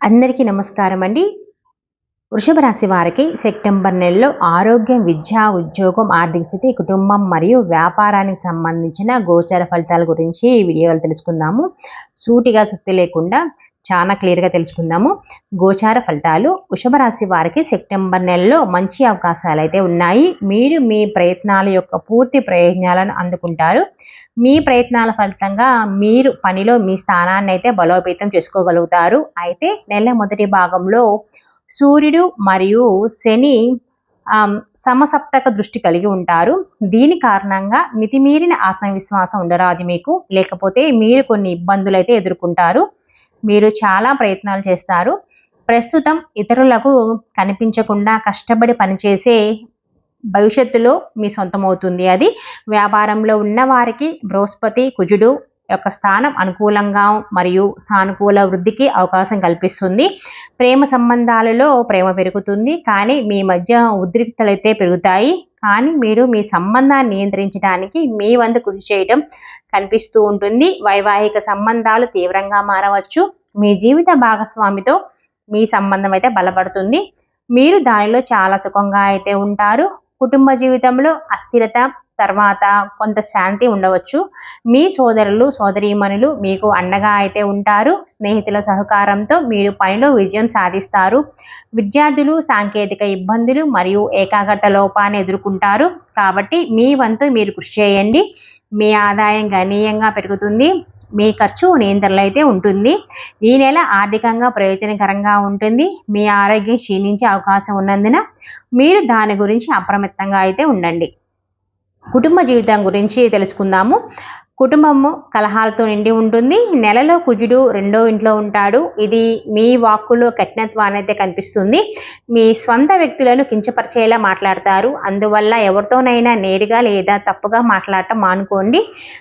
అందరికీ నమస్కారం అండి. వృషభ రాశి వారికి సెప్టెంబర్ నెలలో ఆరోగ్యం విద్య ఉద్యోగం ఆర్థిక స్థితి కుటుంబం మరియు వ్యాపారానికి సంబంధించిన గోచర ఫలితాల గురించి ఈ వీడియోలో తెలుసుకుందాము. సూటిగా సుత్తి లేకుండా చాలా క్లియర్గా తెలుసుకుందాము. గోచార ఫలితాలు. వృషభ రాశి వారికి సెప్టెంబర్ నెలలో మంచి అవకాశాలు అయితే ఉన్నాయి. మీరు మీ ప్రయత్నాల యొక్క పూర్తి ప్రయోజనాలను అందుకుంటారు. మీ ప్రయత్నాల ఫలితంగా మీరు పనిలో మీ స్థానాన్ని అయితే బలోపేతం చేసుకోగలుగుతారు. అయితే నెల మొదటి భాగంలో సూర్యుడు మరియు శని సమసప్తక దృష్టి కలిగి ఉంటారు. దీని కారణంగా మితిమీరిన ఆత్మవిశ్వాసం ఉండరాదు మీకు. లేకపోతే మీరు కొన్ని ఇబ్బందులు అయితే ఎదుర్కొంటారు. మీరు చాలా ప్రయత్నాలు చేస్తారు. ప్రస్తుతం ఇతరులకు కనిపించకుండా కష్టపడి పనిచేసే భవిష్యత్తులో మీ సొంతమవుతుంది అది. వ్యాపారంలో ఉన్న వారికి బృహస్పతి కుజుడు యొక్క స్థానం అనుకూలంగా మరియు సానుకూల వృద్ధికి అవకాశం కల్పిస్తుంది. ప్రేమ సంబంధాలలో ప్రేమ పెరుగుతుంది. కానీ మీ మధ్య ఉద్రిక్తలైతే పెరుగుతాయి. కానీ మీరు మీ సంబంధాన్ని నియంత్రించడానికి మీ వంతు కృషి చేయడం కనిపిస్తూ ఉంటుంది. వైవాహిక సంబంధాలు తీవ్రంగా మారవచ్చు. మీ జీవిత భాగస్వామితో మీ సంబంధం అయితే బలపడుతుంది. మీరు దానిలో చాలా సుఖంగా అయితే ఉంటారు. కుటుంబ జీవితంలో అస్థిరత తర్వాత కొంత శాంతి ఉండవచ్చు. మీ సోదరులు సోదరీమణులు మీకు అండగా అయితే ఉంటారు. స్నేహితుల సహకారంతో మీరు పనిలో విజయం సాధిస్తారు. విద్యార్థులు సాంకేతిక ఇబ్బందులు మరియు ఏకాగ్రత లోపాన్ని ఎదుర్కొంటారు. కాబట్టి మీ వంతు మీరు కృషి చేయండి. మీ ఆదాయం గణనీయంగా పెరుగుతుంది. మీ ఖర్చు నియంత్రణలో అయితే ఉంటుంది. ఈ నెల ఆర్థికంగా ప్రయోజనకరంగా ఉంటుంది. మీ ఆరోగ్యం క్షీణించే అవకాశం ఉన్నందున మీరు దాని గురించి అప్రమత్తంగా అయితే ఉండండి. కుటుంబ జీవితం గురించి తెలుసుకుందాము. కుటుంబము కలహాలతో నిండి ఉంటుంది. నెలలో కుజుడు రెండో ఇంట్లో ఉంటాడు. ఇది మీ వాక్కులో కఠినత్వానైతే కనిపిస్తుంది. మీ స్వంత వ్యక్తులను కించపరిచేలా మాట్లాడతారు. అందువల్ల ఎవరితోనైనా నేరుగా లేదా తప్పుగా మాట్లాడటం మానుకోండి.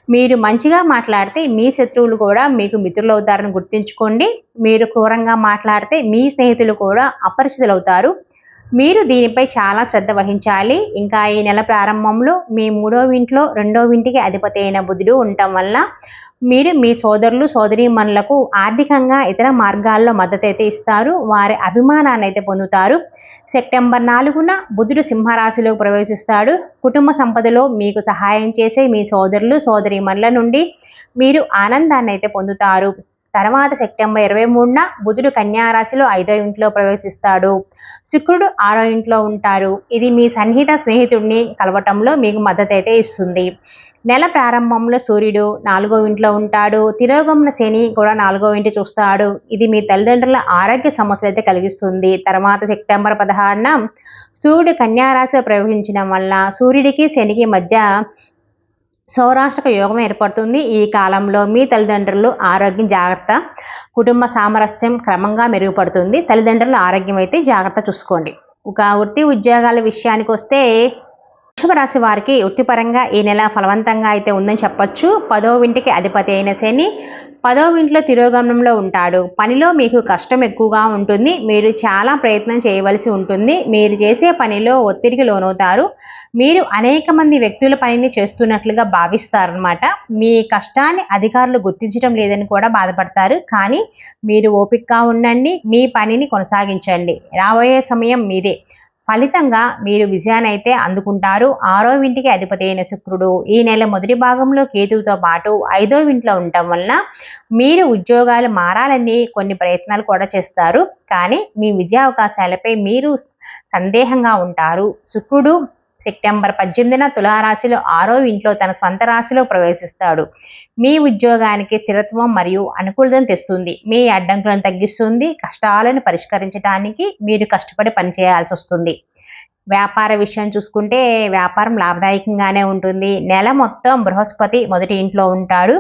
మీరు మంచిగా మాట్లాడితే మీ శత్రువులు కూడా మీకు మిత్రులు అవుతారని గుర్తుంచుకోండి. మీరు క్రూరంగా మాట్లాడితే మీ స్నేహితులు కూడా అపరిచితులవుతారు. మీరు దీనిపై చాలా శ్రద్ధ వహించాలి. ఇంకా ఈ నెల ప్రారంభంలో మీ మూడో ఇంట్లో రెండో ఇంటికి అధిపతి అయిన బుధుడు ఉండటం వల్ల మీరు మీ సోదరులు సోదరీమణులకు ఆర్థికంగా ఇతర మార్గాల్లో మద్దతు అయితే ఇస్తారు. వారి అభిమానాన్ని అయితే పొందుతారు. సెప్టెంబర్ నాలుగున బుధుడు సింహరాశిలో ప్రవేశిస్తాడు. కుటుంబ సంపదలో మీకు సహాయం చేసే మీ సోదరులు సోదరీమణుల నుండి మీరు ఆనందాన్ని అయితే పొందుతారు. తర్వాత సెప్టెంబర్ ఇరవై మూడున బుధుడు కన్యారాశిలో ఐదో ఇంట్లో ప్రవేశిస్తాడు. శుక్రుడు ఆరో ఇంట్లో ఉంటారు. ఇది మీ సన్నిహిత స్నేహితుడిని కలవటంలో మీకు మద్దతు అయితే ఇస్తుంది. నెల ప్రారంభంలో సూర్యుడు నాలుగో ఇంట్లో ఉంటాడు. తిరోగమన శని కూడా నాలుగో ఇంటి చూస్తాడు. ఇది మీ తల్లిదండ్రుల ఆరోగ్య సమస్యలు అయితే కలిగిస్తుంది. తర్వాత సెప్టెంబర్ పదహారున సూర్యుడు కన్యారాశిలో ప్రవహించడం వల్ల సూర్యుడికి శనికి మధ్య సౌరాష్ట్రక యోగం ఏర్పడుతుంది. ఈ కాలంలో మీ తల్లిదండ్రులు ఆరోగ్యం జాగ్రత్త కుటుంబ సామరస్యం క్రమంగా మెరుగుపడుతుంది. తల్లిదండ్రుల ఆరోగ్యం అయితే జాగ్రత్త చూసుకోండి. ఒక వృత్తి ఉద్యోగాల విషయానికి వస్తే వృషభ రాశి వారికి వృత్తిపరంగా ఈ నెల ఫలవంతంగా అయితే ఉందని చెప్పొచ్చు. పదో ఇంటికి అధిపతి అయిన శని పదో ఇంట్లో తిరోగమనంలో ఉంటాడు. పనిలో మీకు కష్టం ఎక్కువగా ఉంటుంది. మీరు చాలా ప్రయత్నం చేయవలసి ఉంటుంది. మీరు చేసే పనిలో ఒత్తిడికి లోనవుతారు. మీరు అనేక మంది వ్యక్తుల పనిని చేస్తున్నట్లుగా భావిస్తారనమాట మీ కష్టాన్ని అధికారులు గుర్తించడం లేదని కూడా బాధపడతారు. కానీ మీరు ఓపికగా ఉండండి. మీ పనిని కొనసాగించండి. రాబోయే సమయం మీదే. ఫలితంగా మీరు విజయానైతే అందుకుంటారు. ఆరో ఇంటికి అధిపతి అయిన శుక్రుడు ఈ నెల మొదటి భాగంలో కేతువుతో పాటు ఐదో ఇంట్లో ఉండటం వలన మీరు ఉద్యోగాలు మారాలని కొన్ని ప్రయత్నాలు కూడా చేస్తారు. కానీ మీ విజయావకాశాలపై మీరు సందేహంగా ఉంటారు. శుక్రుడు సెప్టెంబర్ పద్దెనిమిదిన తులారాశిలో ఆరో ఇంట్లో తన స్వంత రాశిలో ప్రవేశిస్తాడు. మీ ఉద్యోగానికి స్థిరత్వం మరియు అనుకూలతను తెస్తుంది. మీ అడ్డంకులను తగ్గిస్తుంది. కష్టాలను పరిష్కరించడానికి మీరు కష్టపడి పనిచేయాల్సి వస్తుంది. వ్యాపార విషయం చూసుకుంటే వ్యాపారం లాభదాయకంగానే ఉంటుంది. నెల మొత్తం బృహస్పతి మొదటి ఇంట్లో ఉంటాడు.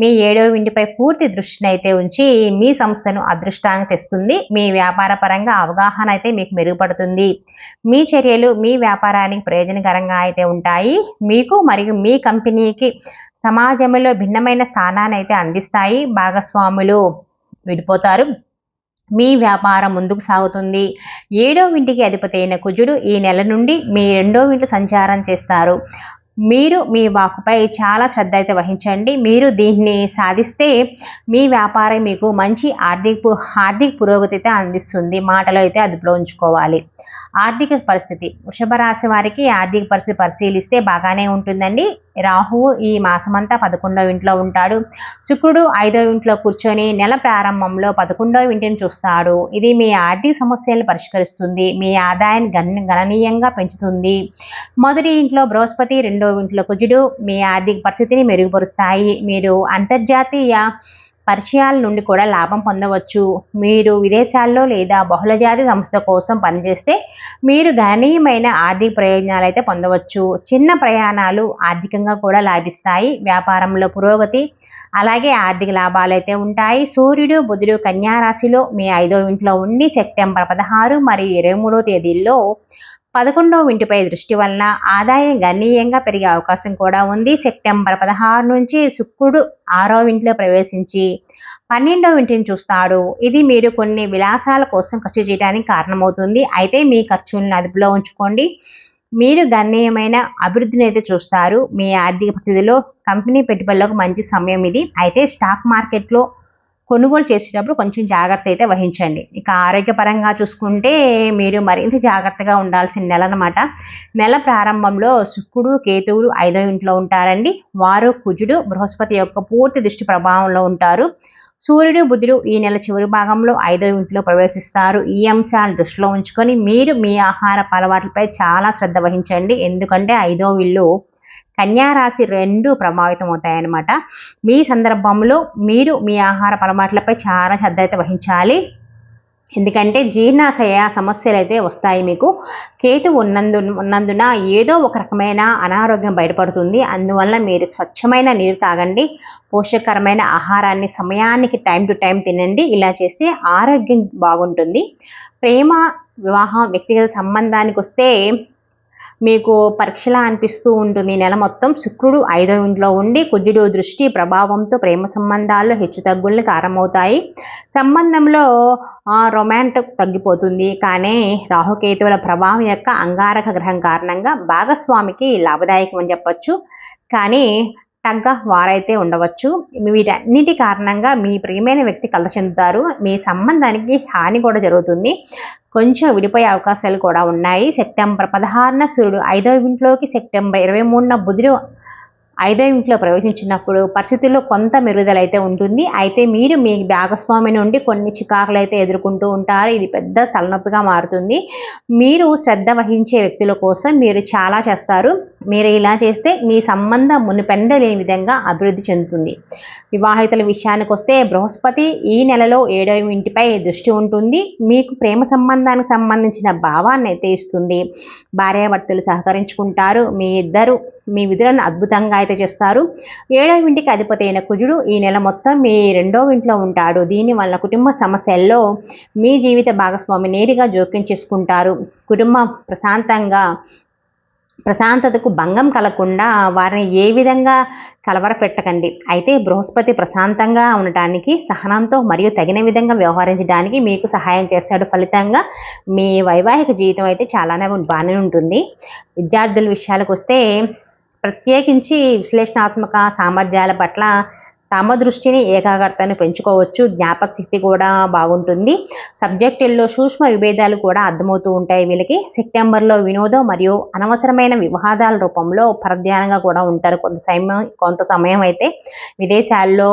మీ ఏడవ ఇంటిపై పూర్తి దృష్టిని అయితే ఉంచి మీ సంస్థను అదృష్టానికి తెస్తుంది. మీ వ్యాపార పరంగా అవగాహన అయితే మీకు మెరుగుపడుతుంది. మీ చర్యలు మీ వ్యాపారానికి ప్రయోజనకరంగా అయితే ఉంటాయి. మీకు మరియు మీ కంపెనీకి సమాజంలో భిన్నమైన స్థానాన్ని అయితే అందిస్తాయి. భాగస్వాములు విడిపోతారు. మీ వ్యాపారం ముందుకు సాగుతుంది. ఏడో ఇంటికి అధిపతి అయిన కుజుడు ఈ నెల నుండి మీ రెండో ఇంటి సంచారం చేస్తారు. మీరు మీ వాకుపై చాలా శ్రద్ధ అయితే వహించండి. మీరు దీన్ని సాధిస్తే మీ వ్యాపారం మీకు మంచి ఆర్థిక ఆర్థిక పురోగతి అయితే అందిస్తుంది. మాటలో అయితే అదుపులో ఉంచుకోవాలి. ఆర్థిక పరిస్థితి. వృషభ రాశి వారికి ఆర్థిక పరిస్థితి పరిశీలిస్తే బాగానే ఉంటుందండి. రాహువు ఈ మాసమంతా పదకొండవ ఇంట్లో ఉంటాడు. శుక్రుడు ఐదవ ఇంట్లో కూర్చొని నెల ప్రారంభంలో పదకొండవ ఇంటిని చూస్తాడు. ఇది మీ ఆర్థిక సమస్యలను పరిష్కరిస్తుంది. మీ ఆదాయాన్ని గణ గణనీయంగా పెంచుతుంది. మొదటి ఇంట్లో బృహస్పతి రెండవ ఇంట్లో కుజుడు మీ ఆర్థిక పరిస్థితిని మెరుగుపరుస్తాయి. మీరు అంతర్జాతీయ పరిచయాల నుండి కూడా లాభం పొందవచ్చు. మీరు విదేశాల్లో లేదా బహుళజాతి సంస్థ కోసం పనిచేస్తే మీరు గణనీయమైన ఆర్థిక ప్రయోజనాలు అయితే పొందవచ్చు. చిన్న ప్రయాణాలు ఆర్థికంగా కూడా లాభిస్తాయి. వ్యాపారంలో పురోగతి అలాగే ఆర్థిక లాభాలు అయితే ఉంటాయి. సూర్యుడు బుధుడు కన్యారాశిలో మీ ఐదో ఇంట్లో ఉండి సెప్టెంబర్ పదహారు మరియు ఇరవై మూడో తేదీల్లో పదకొండవ ఇంటిపై దృష్టి వలన ఆదాయం గణనీయంగా పెరిగే అవకాశం కూడా ఉంది. సెప్టెంబర్ పదహారు నుంచి శుక్రుడు ఆరో ఇంట్లో ప్రవేశించి పన్నెండవ ఇంటిని చూస్తాడు. ఇది మీరు కొన్ని విలాసాల కోసం ఖర్చు చేయడానికి కారణమవుతుంది. అయితే మీ ఖర్చులను అదుపులో ఉంచుకోండి. మీరు గణనీయమైన అభివృద్ధిని అయితే చూస్తారు. మీ ఆర్థిక పరిస్థితిలో కంపెనీ పెట్టుబడులకు మంచి సమయం ఇది. అయితే స్టాక్ మార్కెట్లో కొనుగోలు చేసేటప్పుడు కొంచెం జాగ్రత్త అయితే వహించండి. ఇక ఆరోగ్యపరంగా చూసుకుంటే మీరు మరింత జాగ్రత్తగా ఉండాల్సిన నెల అనమాట నెల ప్రారంభంలో శుక్రుడు కేతువులు ఐదో ఇంట్లో ఉంటారండి. వారు కుజుడు బృహస్పతి యొక్క పూర్తి దృష్టి ప్రభావంలో ఉంటారు. సూర్యుడు బుధుడు ఈ నెల చివరి భాగంలో ఐదో ఇంట్లో ప్రవేశిస్తారు. ఈ అంశాలు దృష్టిలో ఉంచుకొని మీరు మీ ఆహార అలవాట్లపై చాలా శ్రద్ధ వహించండి. ఎందుకంటే ఐదో ఇల్లు కన్యారాశి రెండు ప్రభావితం అవుతాయన్నమాట మీ సందర్భంలో మీరు మీ ఆహార అలవాట్లపై చాలా శ్రద్ధ అయితే వహించాలి. ఎందుకంటే జీర్ణాశయ సమస్యలు అయితే వస్తాయి మీకు. కేతు ఉన్నందు ఉన్నందున ఏదో ఒక రకమైన అనారోగ్యం బయటపడుతుంది. అందువల్ల మీరు స్వచ్ఛమైన నీరు తాగండి. పోషకరమైన ఆహారాన్ని సమయానికి టైం టు టైం తినండి. ఇలా చేస్తే ఆరోగ్యం బాగుంటుంది. ప్రేమ వివాహం వ్యక్తిగత సంబంధానికి వస్తే మీకు పరీక్షలా అనిపిస్తూ ఉంటుంది. నెల మొత్తం శుక్రుడు ఐదో ఇంట్లో ఉండి కుజుడు దృష్టి ప్రభావంతో ప్రేమ సంబంధాల్లో హెచ్చుతగ్గుల్ని కారణమవుతాయి సంబంధంలో రొమాంటిక్ తగ్గిపోతుంది. కానీ రాహుకేతువుల ప్రభావం యొక్క అంగారక గ్రహం కారణంగా భాగస్వామికి లాభదాయకం అని చెప్పచ్చు. కానీ టగ్ వారైతే ఉండవచ్చు. వీటన్నిటి కారణంగా మీ ప్రియమైన వ్యక్తి కలత చెందుతారు. మీ సంబంధానికి హాని కూడా జరుగుతుంది. కొంచెం విడిపోయే అవకాశాలు కూడా ఉన్నాయి. సెప్టెంబర్ పదహారున సూర్యుడు ఐదో ఇంట్లోకి సెప్టెంబర్ ఇరవై మూడున బుధుడు ఐదో ఇంట్లో ప్రవేశించినప్పుడు పరిస్థితుల్లో కొంత మెరుగుదల అయితే ఉంటుంది. అయితే మీరు మీ భాగస్వామి నుండి కొన్ని చికాకులు అయితే ఎదుర్కొంటూ ఉంటారు. ఇది పెద్ద తలనొప్పిగా మారుతుంది. మీరు శ్రద్ధ వహించే వ్యక్తుల కోసం మీరు చాలా చేస్తారు. మీరు ఇలా చేస్తే మీ సంబంధం మునిపెండలేని విధంగా అభివృద్ధి చెందుతుంది. వివాహితుల విషయానికి వస్తే బృహస్పతి ఈ నెలలో ఏడవ ఇంటిపై దృష్టి ఉంటుంది. మీకు ప్రేమ సంబంధానికి సంబంధించిన భావాన్ని అయితే ఇస్తుంది. భార్యాభర్తలు సహకరించుకుంటారు. మీ ఇద్దరు మీ విధులను అద్భుతంగా అయితే చేస్తారు. ఏడవ ఇంటికి అధిపతి అయిన కుజుడు ఈ నెల మొత్తం మీ రెండో ఇంట్లో ఉంటాడు. దీనివల్ల కుటుంబ సమస్యల్లో మీ జీవిత భాగస్వామి నేరుగా జోక్యం చేసుకుంటారు. కుటుంబం ప్రశాంతంగా ప్రశాంతతకు భంగం కలగకుండా వారిని ఏ విధంగా కలవర పెట్టకండి అయితే బృహస్పతి ప్రశాంతంగా ఉండటానికి సహనంతో మరియు తగిన విధంగా వ్యవహరించడానికి మీకు సహాయం చేస్తాడు. ఫలితంగా మీ వైవాహిక జీవితం అయితే చాలానే బాగానే ఉంటుంది. విద్యార్థుల విషయాలకు వస్తే ప్రత్యేకించి విశ్లేషణాత్మక సామర్థ్యాల పట్ల తమ దృష్టిని ఏకాగ్రతను పెంచుకోవచ్చు. జ్ఞాపక శక్తి కూడా బాగుంటుంది. సబ్జెక్టుల్లో సూక్ష్మ విభేదాలు కూడా అర్థమవుతూ ఉంటాయి వీళ్ళకి. సెప్టెంబర్లో వినోదం మరియు అనవసరమైన వివాదాల రూపంలో పరధ్యానంగా కూడా ఉంటారు. కొంత సమయం కొంత సమయం అయితే విదేశాల్లో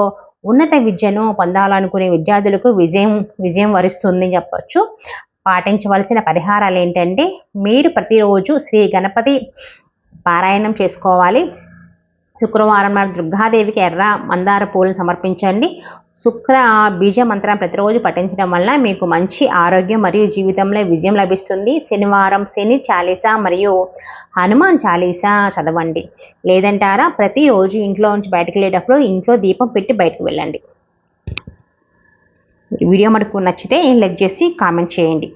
ఉన్నత విద్యను పొందాలనుకునే విద్యార్థులకు విజయం విజయం వరిస్తుంది చెప్పచ్చు. పాటించవలసిన పరిహారాలు ఏంటంటే మీరు ప్రతిరోజు శ్రీ గణపతి పారాయణం చేసుకోవాలి. శుక్రవారం నాడు దుర్గాదేవికి ఎర్ర మందార పూలను సమర్పించండి. శుక్ర బీజ మంత్రం ప్రతిరోజు పఠించడం వల్ల మీకు మంచి ఆరోగ్యం మరియు జీవితంలో విజయం లభిస్తుంది. శనివారం శని చాలీసా మరియు హనుమాన్ చాలీసా చదవండి. లేదంటారా ప్రతిరోజు ఇంట్లో నుంచి బయటకు వెళ్ళేటప్పుడు ఇంట్లో దీపం పెట్టి బయటకు వెళ్ళండి. వీడియో మనకు నచ్చితే లైక్ చేసి కామెంట్ చేయండి.